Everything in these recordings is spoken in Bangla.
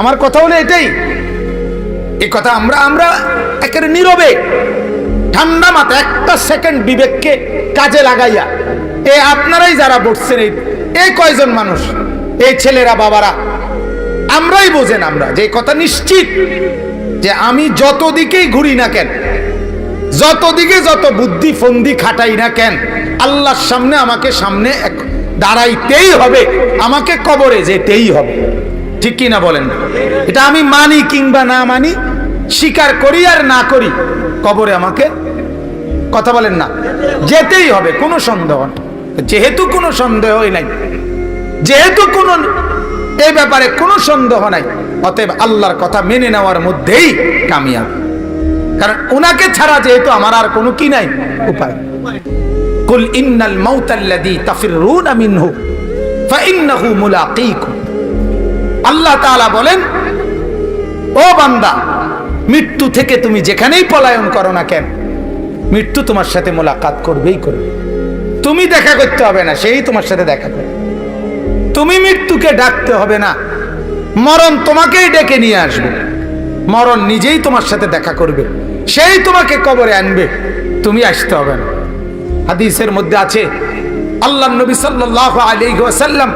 আমার কথা হলো এটাই। এই কথা আমরা আমরা একেবারে নীরবে, ঠান্ডা মাথা একটা সেকেন্ড বিবেককে কাজে লাগাইয়া, এ আপনারাই যারা বসছেন এই এই কয়জন মানুষ? এই ছেলেরা, বাবারা, আমরাই বোঝেন আমরা যে কথা নিশ্চিত যে আমি যত দিকেই ঘুরি না কেন যত দিকে যত বুদ্ধি ফন্দি খাটাই না কেন, আল্লাহর সামনে আমাকে সামনে দাঁড়াইতেই হবে, আমাকে কবরে যেতেই হবে। ঠিক কি না বলেন? এটা আমি মানি কিংবা না মানি, স্বীকার করি আর না করি, কবরে আমাকে কথা বলেন না। যেতেই হবে, কোনো সন্দেহ। যেহেতু কোনো সন্দেহই নাই, যেহেতু কোনো এই ব্যাপারে কোনো সন্দেহ নাই, অতএব আল্লাহর কথা মেনে নেওয়ার মধ্যেই কামিয়াব। কারণ ওনাকে ছাড়া যেহেতু আমার আর কোনো কি নাই, উপায় কুল ইন্নাল মাউতাল্লাযী তাফিরুনা মিনহু, ফাইন্নাহু মুলাকীকুম। আল্লাহ তাআলা বলেন, ও বান্দা, মৃত্যু থেকে তুমি যেখানেই পলায়ন করো না কেন, মৃত্যু তোমার সাথে মোলাকাত করবেই করবে। তুমি দেখা করতে হবে না, সেই তোমার সাথে দেখা করবে। তুমি মৃত্যুকে ডাকতে হবে না, মরণ তোমাকেই ডেকে নিয়ে আসবে। মরণ নিজেই তোমার সাথে দেখা করবে, সেই তোমাকে কবরে আনবে, তুমি আসতে হবে না। হাদিসের মধ্যে আছে, আল্লাহ নবী সাল্লাল্লাহু আলাইহি ওয়াসাল্লাম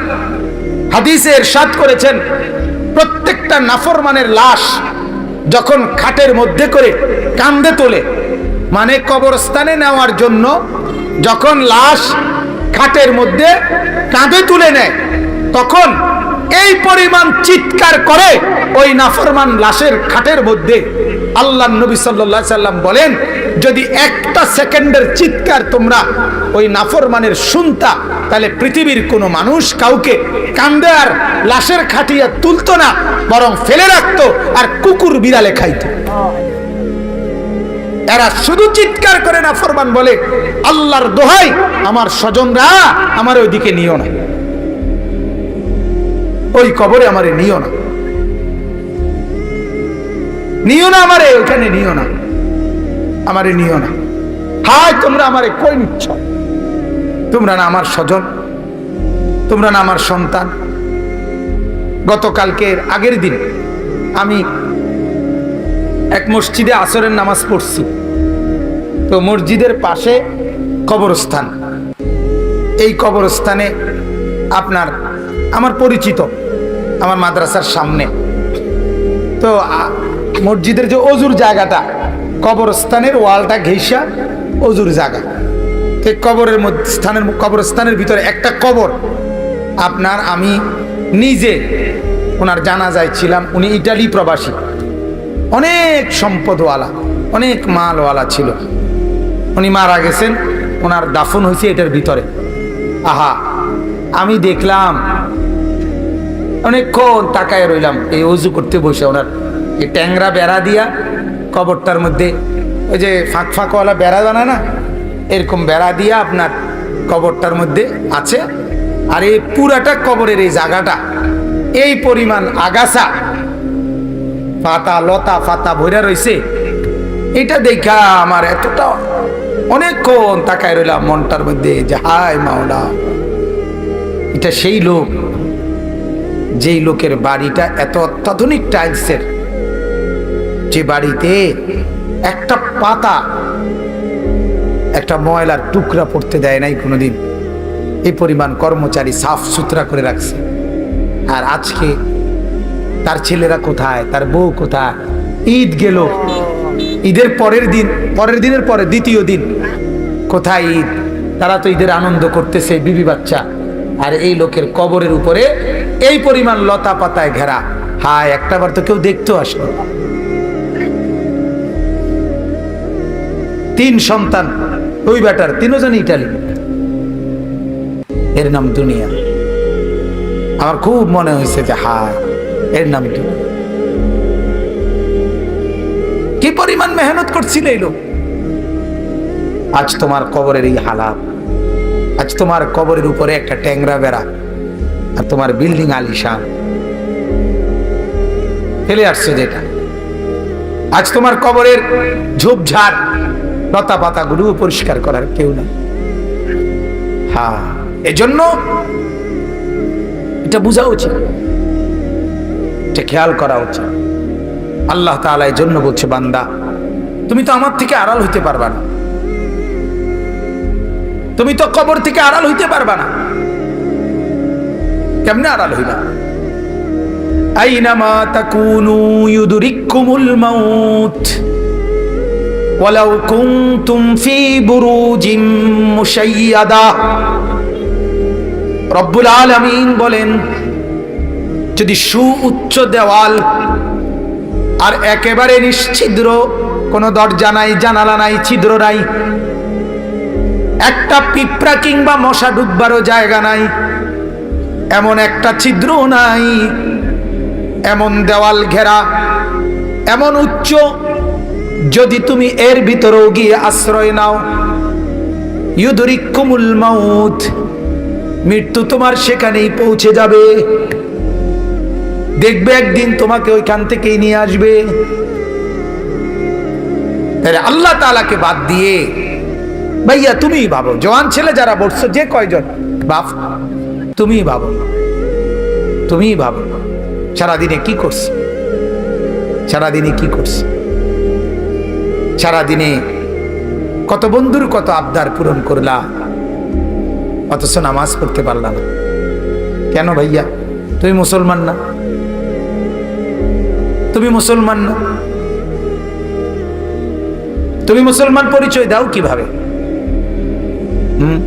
হাদিসে ইরশাদ করেছেন, প্রত্যেকটা নাফরমানের লাশ যখন খাটের মধ্যে করে কান্দে তোলে মানে কবরস্থানে নেওয়ার জন্য যখন লাশ খাটের মধ্যে কাঁধে তুলে নেয়, তখন এই পরিমাণ চিৎকার করে ওই নাফরমান লাশের খাটের মধ্যে আল্লাহ নবী সাল্লাম বলেন যদি একটা সেকেন্ডের চিৎকার তোমরা ওই নাফরমানের শুনতা, তাহলে পৃথিবীর কোনো মানুষ কাউকে কান্দে আর লাশের খাটিয়া তুলতো না, বরং ফেলে রাখতো আর কুকুর বিড়ালে খাইত। এরা শুধু চিৎকার করে না ফরমান বলে, আল্লাহর দোহাই, আমার স্বজনরা আমার ওইদিকে নিও না। ওই কবরে আমারে নিও না। নিও না আমারে, ওইখানে নিও না। আমারে নিও না। হায়, তোমরা আমারে কই নিচ্ছ? তোমরা না আমার স্বজন, তোমরা না আমার সন্তান। গতকালকের আগের দিন আমি এক মসজিদে আসরের নামাজ পড়ছি। তো মসজিদের পাশে কবরস্থান। এই কবরস্থানে আপনার, আমার পরিচিত, আমার মাদ্রাসার সামনে। তো মসজিদের যে অজুর জায়গাটা কবরস্থানের ওয়ালটা ঘেঁষা অজুর জায়গা। তো কবরের মধ্যে স্থানের কবরস্থানের ভিতরে একটা কবর। আপনার আমি নিজে ওনার জানাজায় ছিলাম, উনি ইটালি প্রবাসী। অনেক সম্পদওয়ালা, অনেক মালওয়ালা ছিল। উনি মারা গেছেন, ওনার দাফন হয়েছে এটার ভিতরে। আহা, আমি দেখলাম, অনেকক্ষণ তাকায় রইলাম, এই অজু করতে বসে ওনার। এই ট্যাংরা বেড়া দিয়া কবরটার মধ্যে ওই যে ফাঁক ফাঁকওয়ালা বেড়া বানায় না, এরকম বেড়া দিয়া আপনার কবরটার মধ্যে আছে। আর এই পুরাটা কবরের এই জায়গাটা, এই পরিমাণ আগাছা, পাতা লতা ফাতা ভরা রইছে। এটা দেখা আমার এতটা অনেকক্ষণ তাকায় রইলাম মনটার মধ্যে, যে হায় মাওলা, এটা সেই লোক, যেই লোকের বাড়িটা এত অত্যাধুনিক টাইলসের। যে বাড়িতে একটা পাতা, একটা ময়লার টুকরা পড়তে দেয় নাই কোনোদিন এই পরিমাণ কর্মচারী সাফ সুতরা করে রাখছে। আর আজকে তার ছেলেরা কোথায়, তার বউ কোথায়? ঈদ গেল। ঈদের পরের দিন, পরের দিনের পরে দ্বিতীয় দিন। কোথায় ঈদ? তারা তো ঈদের আনন্দ করতেছে, বিবি বাচ্চা। আর এই লোকের কবরের উপরে এই পরিমাণ লতা পাতায় ঘেরা। হায়, একটাবার তো কেউ দেখতেও আসলো। তিন সন্তান, ওই বেটার তিনজন ইটালি। এর নাম দুনিয়া। আমার খুব মনে হয়েছে যে হায় এর নাম দুনিয়া। কি পরিমাণ মেহনত করছিল এই লোক? আজ তোমার কবরের এই হালাত, আজ তোমার কবরের উপরে একটা ট্যাংরা বেড়া আর তোমার বিল্ডিং আলিশান। ফেলে আসছে যেটা। আজ তোমার কবরের ঝোপঝাড়। লতা পাতাগুলো পরিষ্কার করার কেউ নেই। হ্যাঁ এজন্য এটা বোঝা উচিত। এটা খেয়াল করা উচিত। আল্লাহ তাআলা এই জন্য বলছে, বান্দা, তুমি তো আমার থেকে আড়াল হইতে পারবা না। তুমি তো কবর থেকে আড়াল হইতে পারবা না। কেমনে আড়াল হইবা? আইনামা তাকুনু ইউদরিকুমুল মাউত। ওয়ালাউ কুনতুম ফি বুরুজিম মুশাইয়াদা। রব্বুল আলামিন বলেন, যদি সুউচ্চ দেওয়াল আর একেবারে নিশ্ছিদ্র, কোনো দরজা নাই, জানালা নাই, ছিদ্র নাই, একটা পিঁপড়া কিংবা মশা ডুববারও জায়গা নাই, এমন একটা ছিদ্র নাই, এমন দেওয়াল ঘেরা, এমন উচ্চ যদি তুমি এর ভিতরেও গিয়ে আশ্রয় নাও ইউদরিকুমুল মাউত, মৃত্যু তোমার সেখানেই পৌঁছে যাবে। দেখবে একদিন তোমাকে ওইখান থেকেই নিয়ে আসবে। আল্লাহ তালাকে বাদ দিয়ে, ভাইয়া তুমি ভাবো জওয়ান ছেলে যারা বসছো, যে কয়জন? বাপ তুমি ভাবো তুমি ভাবো সারাদিনে কি করছ? সারাদিনে কি করছ? সারাদিনে কত বন্ধুর কত আবদার পূরণ করলা অথচ নামাজ পড়তে পারলাম না। কেন ভাইয়া? তুমি মুসলমান না? তুমি মুসলমান না? তুমি মুসলমান পরিচয় দাও কীভাবে? হুম?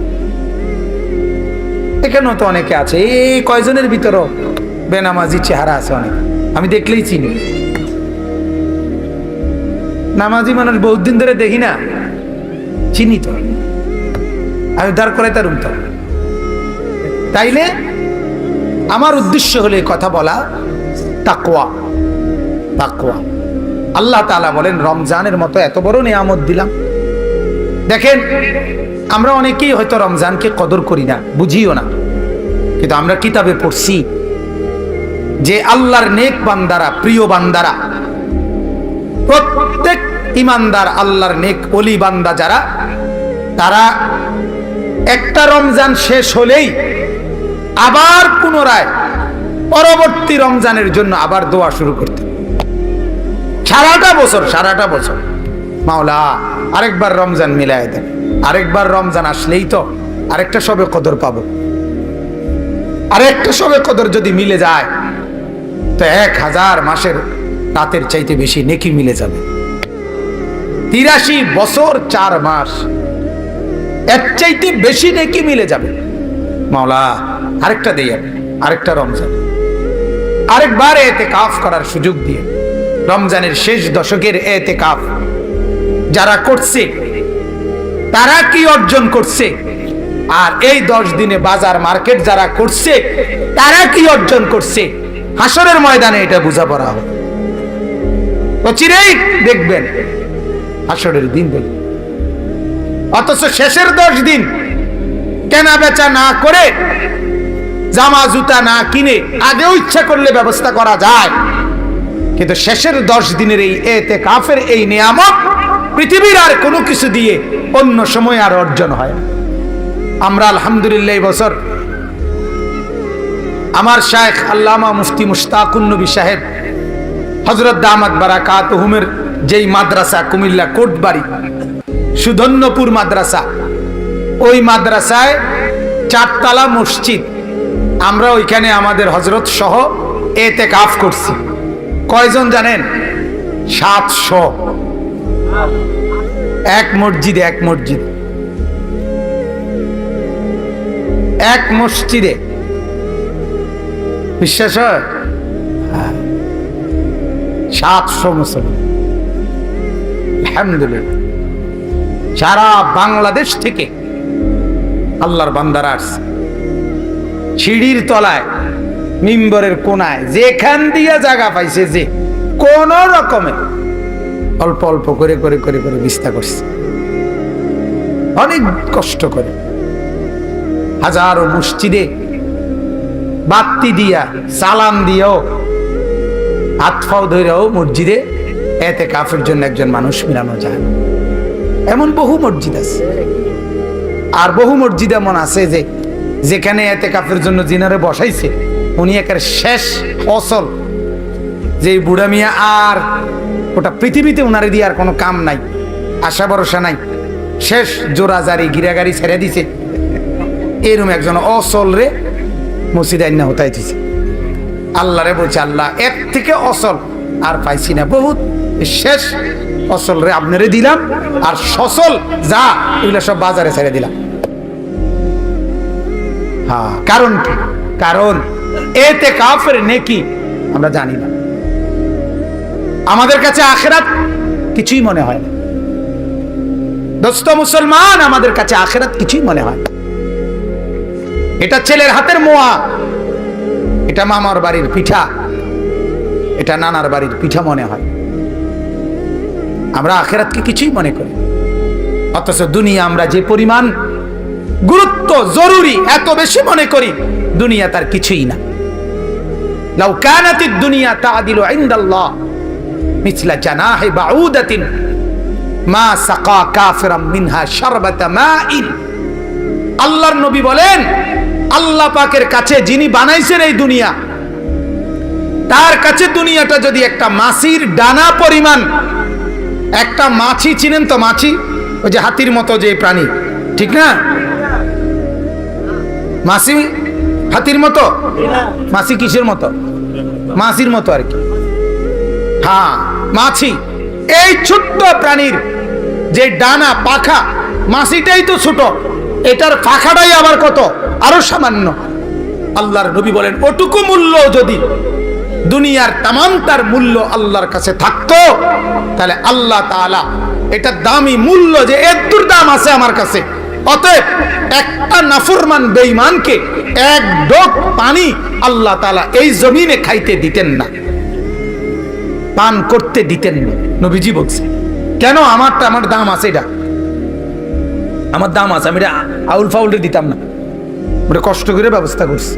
এখানেও তো অনেকে আছে, এই কয়জনের ভিতরও বেনামাজি চেহারা আছে অনেক। আমি দেখলেই চিনি। নামাজি মানুষ বহুত দিন ধরে দেখি না। চিনি তো আমি দাঁড় করে তার তো তাইলে আমার উদ্দেশ্য হলে কথা বলা, তাকওয়া তাকওয়া। আল্লাহ তাআলা বলেন, রমজানের মতো এত বড় নিয়ামত দিলাম। দেখেন, আমরা অনেকেই হয়তো রমজানকে কদর করি না, বুঝিও না। কিন্তু আমরা কিতাবে পড়ছি যে আল্লাহর নেক বান্দারা, প্রিয় বান্দারা, প্রত্যেক ইমানদার আল্লাহর নেক অলি বান্দা যারা, তারা একটা রমজান শেষ হলেই আবার পুনরায় পরবর্তী রমজানের জন্য আবার দোয়া শুরু করতে। সারাটা বছর সারাটা বছর। মাওলা, আরেকবার রমজান মিলাই দেন। আরেকবার রমজান আসলেই তো আরেকটা সবে কদর পাবো। আরেকটা সবে কদর যদি মিলে যায়, তো এক হাজার মাসের রাতের চাইতে বেশি নেকি মিলে যাবে। তিরাশি বছর চার মাস। এর চাইতে বেশি নেকি মিলে যাবে। মাওলা, আরেকটা দিয়ে আরেকটা রমজান। আরেকবার এতে কাফ করার সুযোগ দিয়ে। রমজানের শেষ দশকের এতে কাফ যারা করছে, তারা কি অর্জন করছে? আর এই দশ দিনে বাজার মার্কেট যারা করছে, তারা কি অর্জন করছে? হাসরের ময়দানে এটা বোঝাপড়া হবে। তো চিরেই দেখবেন হাসরের দিন দেখবেন অথচ শেষের দশ দিন কেনা বেচা না করে, জামা জুতা না কিনে আগেও ইচ্ছা করলে ব্যবস্থা করা যায় কিন্তু শেষের দশ দিনের এই এতে কাফের এই নিয়ামত পৃথিবীর আর কোনো কিছু দিয়ে অন্য সময় আর অর্জন হয়। আমরা আলহামদুলিল্লাহ এই বছর আমার শায়েখ আল্লামা মুফতি মুশতাকুন নবী সাহেব হজরত দামাত বারাকাত হুমের যেই মাদ্রাসা, কুমিল্লা কোটবাড়ি, সুধন্যপুর মাদ্রাসা, ওই মাদ্রাসায় চারতলা মসজিদ। আমরা ওইখানে আমাদের হজরত সহ এতে কাফ করছি। কয়জন জানেন? সাতশো। এক মসজিদে, এক মসজিদ। এক মসজিদে। বিশ্বাস হয়? হ্যাঁ। সাতশো মুসলমান। আলহামদুলিল্লাহ। সারা বাংলাদেশ থেকে আল্লাহর বান্দারা আসছে। সিঁড়ির তলায়, মিম্বরের কোনায়, যেখান দিয়ে জায়গা পাইছে যে কোন রকমে অল্প অল্প করে করে করে করে বিস্তার করছে। অনেক কষ্ট করে। হাজারো মসজিদে বাত্তি দিয়া, সালাম দিয়েও, হাত ফাও ধরেও মসজিদে এতে কাফের জন্য একজন মানুষ মিলানো যায়। এমন বহু মসজিদ আছে। আর বহু মসজিদ এমন আছে যে, যেখানে এতে কাফের জন্য জিনারে বসাইছে। উনি একের শেষ অসল। যে বুড়া মিয়া আর ওটা পৃথিবীতে উনারে দিয়ে আর কোনো কাম নাই, আশা ভরসা নাই। শেষ জোরাজারি গিরাগারি ছেড়ে দিছে। এরম একজন অসল রে মসজিদ আইনা হতাই দিছে। আল্লাহ রে বলছে, আল্লাহ এক থেকে অসল আর পাইছি না। বহুত শেষ অসল রে আপনারে দিলাম, আর সসল যা, এগুলো সব বাজারে ছেড়ে দিলাম। হ্যাঁ কারণ কি? কারণ এতে কাফের নেকি, আমরা জানি না। আমাদের কাছে আখেরাত কিছুই মনে হয় না। দোস্ত মুসলমান, আমাদের কাছে আখেরাত কিছুই মনে হয় এটা ছেলের হাতের মোয়া, এটা মামার বাড়ির পিঠা, এটা নানার বাড়ির পিঠা মনে হয় আমরা আখেরাতকে কিছুই মনে করি অথচ দুনিয়া আমরা যে পরিমাণ গুরুত্ব জরুরি, এত বেশি মনে করি, দুনিয়া তার কিছুই না। দুনিয়া মা সাকা আল্লাহর নবী বলেন, আল্লাহ পাকের কাছে যিনি বানাইছেন এই দুনিয়া, তার কাছে দুনিয়াটা যদি একটা মাসির ডানা পরিমাণ একটা মাছি চিনেন তো মাছি? ওই যে হাতির মতো যে প্রাণী। ঠিক না? মাছি? হাতির মতো? মাছি কিসের মতো? মাছির মতো আর কি। হ্যাঁ মাছি। এই ছোট্ট প্রাণীর যে ডানা, পাখা, মাছিটাই তো ছোট। এটার পাখাটাই আবার কত? আরও সামান্য। আল্লাহর নবী বলেন, ওটুকু মূল্য যদি দুনিয়ার তামাম তার মূল্য আল্লাহর কাছে থাকতো, তাহলে আল্লাহ তাআলা এটা দামি মূল্য যে এত দাম আছে আমার কাছে। অতএব একটা নাফরমান বেঈমানকে এক ডোক পানি আল্লাহ তাআলা এই জমিনে খাইতে দিতেন না, পান করতে দিতেন না। নবীজি বলছে কেন আমারটা আমার দাম আছে এটা? আমার দাম আছে, আমি এটা আউল ফাউলরে দিতাম না। ওটা কষ্ট করে ব্যবস্থা করছি।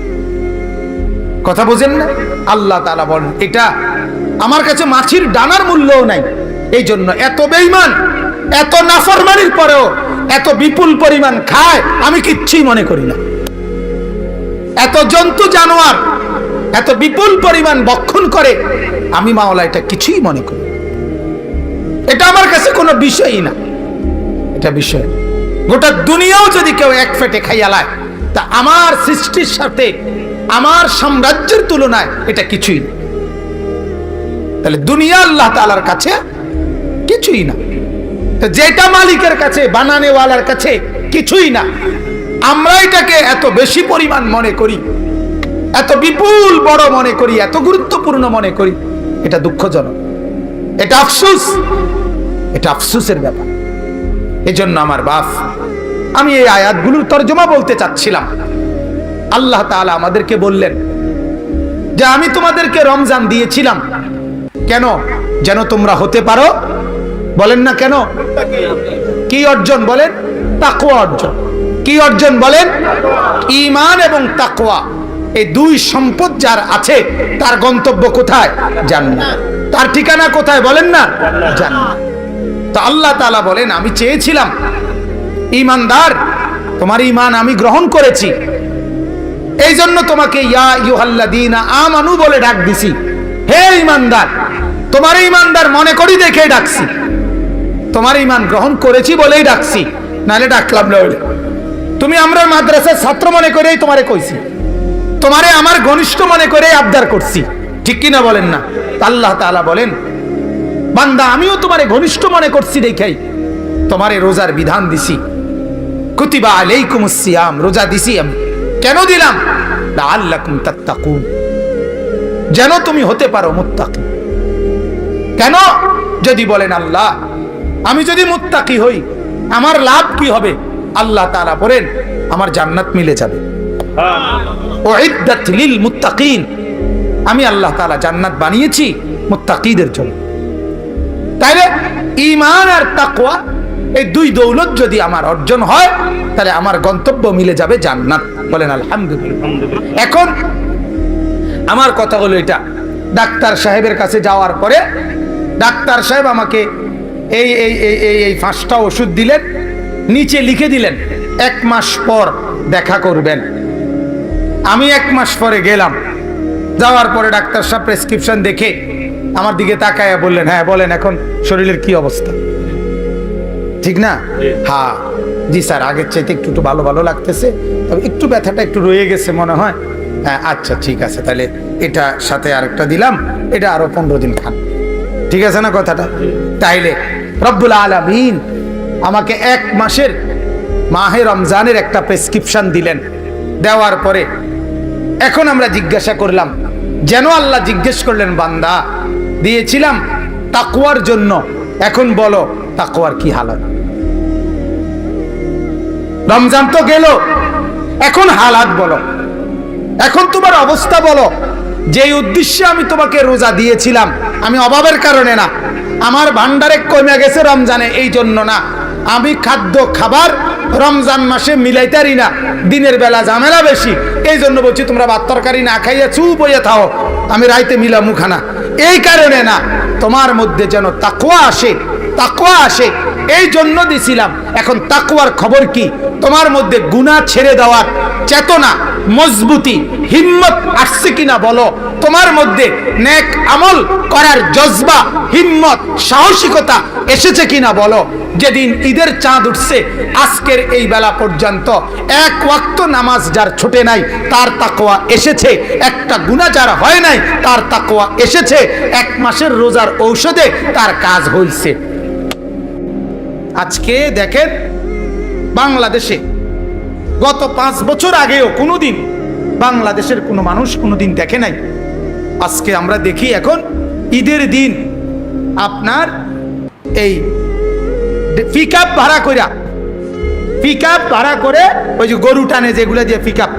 কথা বোঝেন না? আল্লাহ তালা বলেন, এটা আমার কাছে মাছির ডানার মূল্যও নাই। এই জন্য এত বেইমান এত নাফরমানির পরেও এত বিপুল পরিমাণ খায়, আমি কিচ্ছুই মনে করি না। এত জন্তু জানোয়ার, এত বিপুল পরিমাণ বক্ষণ করে, আমি মাওলা এটা কিছুই মনে করি এটা আমার কাছে কোনো বিষয়ই না। এটা বিষয় গোটা দুনিয়াও যদি কেউ এক ফেটে খাইয়ালায় তা আমার সৃষ্টির সাথে আমার সাম্রাজ্যের তুলনায় এটা কিছুই না। তাহলে দুনিয়া আল্লাহ তালার কাছে কিছুই না। যেটা মালিকের কাছে, বানানেওয়ালার কাছে কিছুই না। আমরা এটাকে এত বেশি পরিমাণ মনে করি, এত বিপুল বড় মনে করি, এত গুরুত্বপূর্ণ মনে করি, এটা দুঃখজনক। এটা আফসুস, এটা আফসুসের ব্যাপার। এজন্য আমার বাপ, আমি এই আয়াতগুলোর তর্জমা বলতে চাচ্ছিলাম। আল্লাহ তাআলা আমাদেরকে বললেন যে আমি তোমাদেরকে রমজান দিয়েছিলাম। কেন? যেন তোমরা হতে পারো? বলেন না কেন? কি অর্জন বলেন? তাকুয়া অর্জন। কি অর্জন বলেন? ইমান এবং তাকওয়া। এই দুই সম্পদ যার আছে, তার গন্তব্য কোথায়? জান্নাত। তার ঠিকানা কোথায় বলেন না? জান্নাত। তো আল্লাহ তাআলা বলেন, আমি চেয়েছিলাম ইমানদার তোমার ইমান আমি গ্রহণ করেছি। এই জন্য তোমাকে ইয়া ইউহাল্লাদিনা আমানু বলে ডাক দিছি হে ইমানদার তোমার ইমানদার মনে করি দেখে ডাকছি। তোমার ইমান গ্রহণ করেছি বলেই ডাকছি। নাহলে ডাকলাম না তুমি আমরা মাদ্রাসার ছাত্র মনে করেই তোমারে কইছি। তোমারে আমার ঘনিষ্ঠ মনে করে আবদার করছি। ঠিক কিনা বলেন না? আল্লাহ তাআলা বলেন, বান্দা, আমিও তোমারে ঘনিষ্ঠ মনে করছি দেখাই। তোমারে রোজার বিধান দিছি। কুতিবা আলাইকুম সিয়াম, রোজা দিছি আমি। কেন দিলাম? তাত্তাকুন। যেন তুমি হতে পারো মুত্তাকি। কেন? যদি বলেন আল্লাহ, আমি যদি মুত্তাকি হই, আমার লাভ কি হবে? আল্লাহ তাআলা বলেন, আমার জান্নাত মিলে যাবে। মুত্তাকিন। আমি আল্লাহ তাআলা জান্নাত বানিয়েছি মুত্তাকিদের জন্য। তাইলে ঈমান আর তাকওয়া, এই দুই দৌলত যদি আমার অর্জন হয়, তাহলে আমার গন্তব্য মিলে যাবে জান্নাত। বলেন আলহামদুলিল্লাহ। এখন আমার কথা হলো এটা। ডাক্তার সাহেবের কাছে যাওয়ার পরে ডাক্তার সাহেব আমাকে এই এই এই এই এই পাঁচটা ওষুধ দিলেন নিচে লিখে দিলেন এক মাস পর দেখা করবেন। আমি এক মাস পরে গেলাম। যাওয়ার পরে ডাক্তার সাহেব প্রেসক্রিপশন দেখে আমার দিকে তাকায় বললেন হ্যাঁ বলেন এখন শরীরের কি অবস্থা? ঠিক না? হ্যাঁ। জি স্যার, আগের চাইতে একটু একটু ভালো ভালো লাগতেছে। তবে একটু ব্যথাটা একটু রয়ে গেছে মনে হয়। হ্যাঁ আচ্ছা ঠিক আছে, তাহলে এটা সাথে আরেকটা দিলাম। এটা আরও পনেরো দিন খান। ঠিক আছে না কথাটা? তাইলে রব্বুল আলামিন আমাকে এক মাসের, মাহে রমজানের একটা প্রেসক্রিপশন দিলেন। দেওয়ার পরে এখন আমরা জিজ্ঞাসা করলাম, যেন আল্লাহ জিজ্ঞেস করলেন, বান্দা, দিয়েছিলাম তাকুয়ার জন্য। এখন বলো তাকুয়ার কি হালত? রমজান তো গেল। এখন হালাত বলো। এখন তোমার অবস্থা বলো। যে উদ্দেশ্যে আমি তোমাকে রোজা দিয়েছিলাম, আমি অভাবের কারণে না। আমার ভান্ডারে কমে গেছে রমজানে, এই জন্য না। আমি খাদ্য, খাবার রমজান মাসে মিলাইতারি না। দিনের বেলা ঝামেলা বেশি। এই জন্য বলছি, তোমরা ভাত তরকারি না খাইয়া চুপ হইয়া থাও। আমি রাইতে মিলা মুখানা এই কারণে না, তোমার মধ্যে যেন তাকুয়া আসে তাকুয়া আসে। এই জন্য দিছিলাম। এখন তাকুয়ার খবর কি? তোমার মধ্যে গুণা ছেড়ে দেওয়ার চেতনা, মজবুতি, হিম্মত আসছে কিনা বলো? তোমার মধ্যে নেক আমল করার জজবা, হিম্মত, সাহসিকতা এসেছে কিনা বলো? যেদিন ঈদের চাঁদ উঠছে, আজকের এই বেলা পর্যন্ত এক ওয়াক্ত নামাজ যার ছুটে নাই, তার তাকোয়া এসেছে। একটা গুণা যার হয় নাই, তার তাকোয়া এসেছে। এক মাসের রোজার ঔষধে তার কাজ হইছে। আজকে দেখেন বাংলাদেশে গত পাঁচ বছর আগেও কোনোদিন বাংলাদেশের কোনো মানুষ কোনোদিন দেখে নাই। আজকে আমরা দেখি এখন ঈদের দিন আপনার এই পিক আপ ভাড়া কইরা পিক আপ ভাড়া করে ওই যে গরু টানে যেগুলো দিয়ে পিক আপ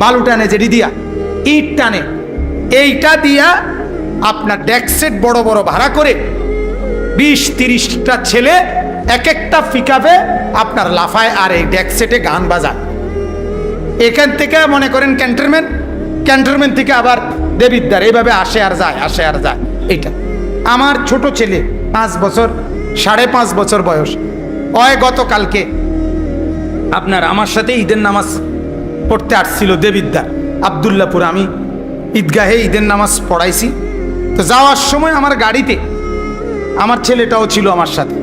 বালু টানে যেটি দিয়া, ইট টানে, এইটা দিয়া আপনার ডেকসেট বড় বড় ভাড়া করে বিশ তিরিশটা ছেলে এক একটা পিকাপে আপনার লাফায় আর এই ডেকসেটে গান বাজায় এখান থেকে মনে করেন ক্যান্টনমেন্ট ক্যান্টনমেন্ট থেকে আবার দেবিদ্বার, এইভাবে আসে আর যায়, আসে আর যায়। এটা আমার ছোট ছেলে, পাঁচ বছর, সাড়ে পাঁচ বছর বয়স। অয় গতকালকে আপনার আমার সাথে ঈদের নামাজ পড়তে আসছিল দেবিদ্বার, আবদুল্লাপুর। আমি ঈদগাহে ঈদের নামাজ পড়াইছি। তো যাওয়ার সময় আমার গাড়িতে আমার ছেলেটাও ছিল আমার সাথে।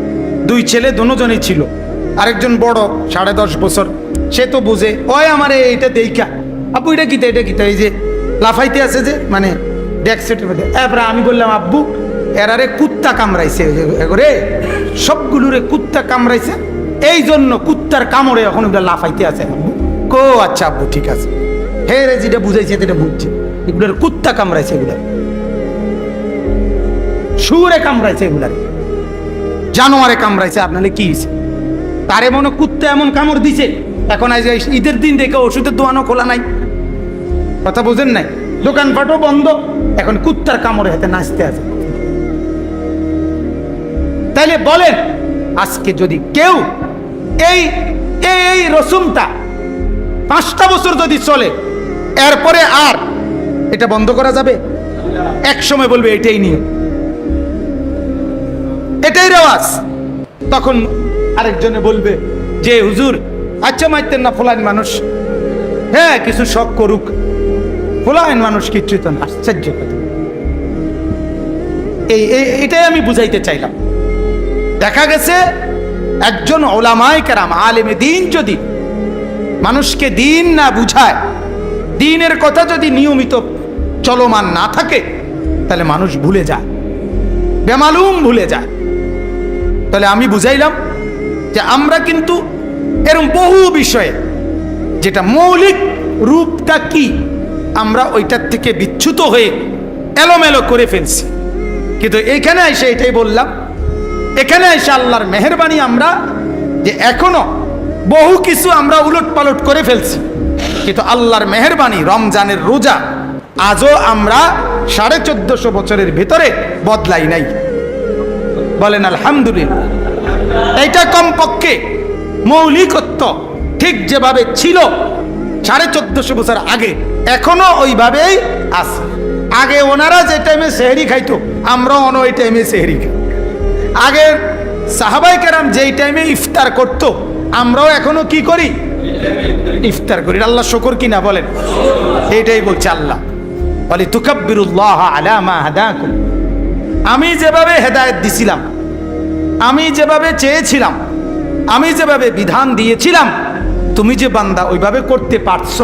দুই ছেলে দুজনই ছিল। আরেকজন বড়, সাড়ে দশ বছর। সে তো বুঝে, ওই আমার এইটা দেইকা আব্বু এটা কিতা এটা কিতা? এই যে লাফাইতে আছে যে মানে ডেক সেটের মধ্যে। আমি বললাম, আব্বু, এরারে কুত্তা কামড়াইছে। রে, সবগুলোরে কুত্তা কামড়াইছে। এই জন্য কুত্তার কামড়ে এখন ওগুলো লাফাইতে আছে, আব্বু। কো আচ্ছা আব্বু, ঠিক আছে। হে রে, যেটা বুঝাইছে, সেটা বুঝছে। এগুলোর কুত্তা কামড়াইছে এগুলো। সুরে কামড়াইছে এগুলার। জানোয়ারে কামড়াইছে আপনালে কি তারে মনে কুত্তে এমন কামড় দিছে। এখন আজ ঈদের দিন দেখে ওষুধের দোকানও খোলা নাই। কথা বুঝেন নাই? দোকানপাটও বন্ধ। এখন কুত্তার কামড়ে হাতে নাচতে আছে। তাইলে বলেন, আজকে যদি কেউ এই এই রসুমটা পাঁচটা বছর যদি চলে, এরপরে আর এটা বন্ধ করা যাবে? এক সময় বলবে, এটাই নিয়ে এটাই রেওয়াজ। তখন আরেকজনে বলবে, যে হুজুর আচ্ছা মাইতেন না ফোলাইন মানুষ। হ্যাঁ কিছু শখ করুক। ফোলাইন মানুষ কিচ্ছুই তো না? আশ্চর্য এই- এটাই আমি বুঝাইতে চাইলাম। দেখা গেছে, একজন ওলামায় কেরাম, আলেমে দিন যদি মানুষকে দিন না বুঝায়, দিনের কথা যদি নিয়মিত চলমান না থাকে, তাহলে মানুষ ভুলে যায়। বেমালুম ভুলে যায়। তাহলে আমি বুঝাইলাম যে আমরা কিন্তু এরকম বহু বিষয়ে যেটা মৌলিক রূপটা কি, আমরা ওইটার থেকে বিচ্যুত হয়ে এলোমেলো করে ফেলছি। কিন্তু এখানে এসে এটাই বললাম, এখানে এসে আল্লাহর মেহরবানি আমরা যে এখনও বহু কিছু আমরা উলট পালট করে ফেলছি। কিন্তু আল্লাহর মেহরবানি রমজানের রোজা আজও আমরা সাড়ে চোদ্দশো বছরের ভিতরে বদলাই নাই। বলেন, আলহামদুলিল্লাহ। এইটা কমপক্ষে মৌলিকত্ব ঠিক যেভাবে ছিল সাড়ে চোদ্দশো বছর আগে, এখনও ওইভাবেই আছে। আগে ওনারা যে টাইমে সেহেরি খাইতো, আমরাও অন ওই টাইমে সেহেরি খাই। আগে সাহাবাই কেরাম যেই টাইমে ইফতার করত, আমরাও এখনও কি করি? ইফতার করি। আল্লাহ শকর কিনা বলেন? এইটাই বলছে আল্লাহ। বলি, তুকাব্বিরুল্লাহ আলা মা হাদাকুম। আমি যেভাবে হেদায়েত দিছিলাম, আমি যেভাবে চেয়েছিলাম, আমি যেভাবে বিধান দিয়েছিলাম, তুমি যে বান্দা ওইভাবে করতে পারছ,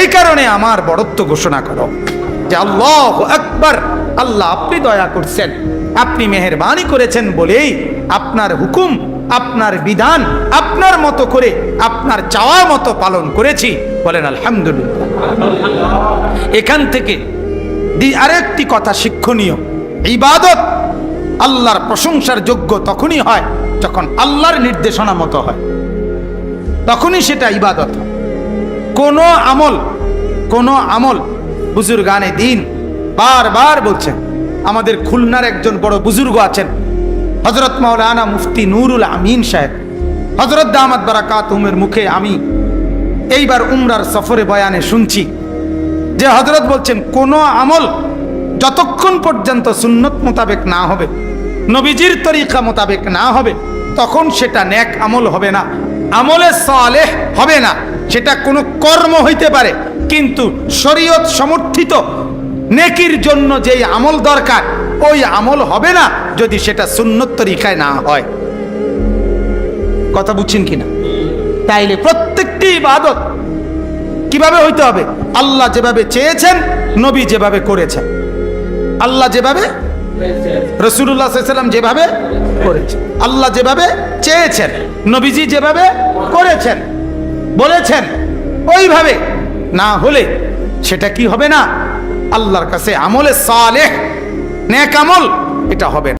এই কারণে আমার বড়ত্ব ঘোষণা করো যে আল্লাহ আকবার, আল্লাহ আপনি দয়া করছেন, আপনি মেহরবানি করেছেন বলেই আপনার হুকুম, আপনার বিধান, আপনার মতো করে, আপনার চাওয়া মতো পালন করেছি। বলেন আলহামদুলিল্লাহ। এখান থেকে আরেকটি কথা শিক্ষণীয়। ইবাদত আল্লাহর প্রশংসার যোগ্য তখনই হয় যখন আল্লাহর নির্দেশনা মতো হয় তখনই সেটা ইবাদত। কোনো আমল কোনো আমল, বুজুর্গানে দিন বারবার বলছেন, আমাদের খুলনার একজন বড় বুজুর্গ আছেন হজরত মাওলানা মুফতি নুরুল আমিন সাহেব হজরত দামাত বারাকাত উমের মুখে আমি এইবার উমরার সফরে বয়ানে শুনছি যে হজরত বলছেন, কোনো আমল যতক্ষণ পর্যন্ত সুন্নত মোতাবেক না হবে, নবীজির তরিকা মোতাবেক না হবে, তখন সেটা ন্যাক আমল হবে না, আমলে সালেহ হবে না। সেটা কোনো কর্ম হইতে পারে, কিন্তু শরীয়ত সমর্থিত নেকির জন্য যেই আমল দরকার, ওই আমল হবে না যদি সেটা সুন্নত তরিকায় না হয়। কথা বুঝছেন কিনা? তাইলে প্রত্যেকটি ইবাদত কীভাবে হইতে হবে? আল্লাহ যেভাবে চেয়েছেন, নবী যেভাবে করেছেন। আল্লাহ যেভাবে রসুল্লাহ সাল্লাম যেভাবে করেছেন, আল্লাহ যেভাবে চেয়েছেন, নবীজি যেভাবে করেছেন, বলেছেন, ওইভাবে না হলে সেটা কি হবে না? আল্লাহর কাছে আমলে সালেহ, নেক আমল, এটা হবে না।